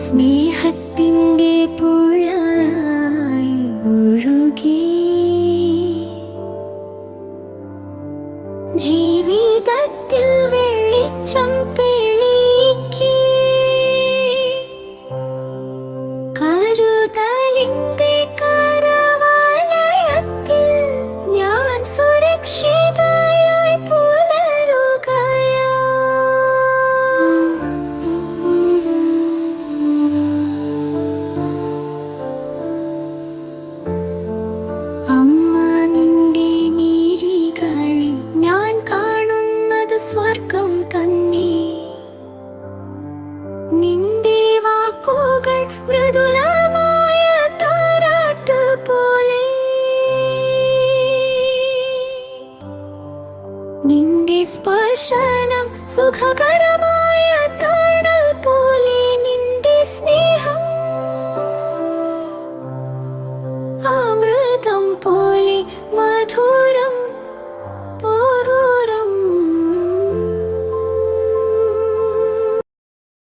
സ്നേഹത്തിന്റെ പുഴയായി ഒഴുകി. ജീവിതത്തിൽ സ്വർഗം കണ്ണീ. നിന്റെ വാക്കുകൾ മൃദുലമായ താരാട്ട് പോലെ. നിന്റെ സ്പർശനം സുഖകരമായ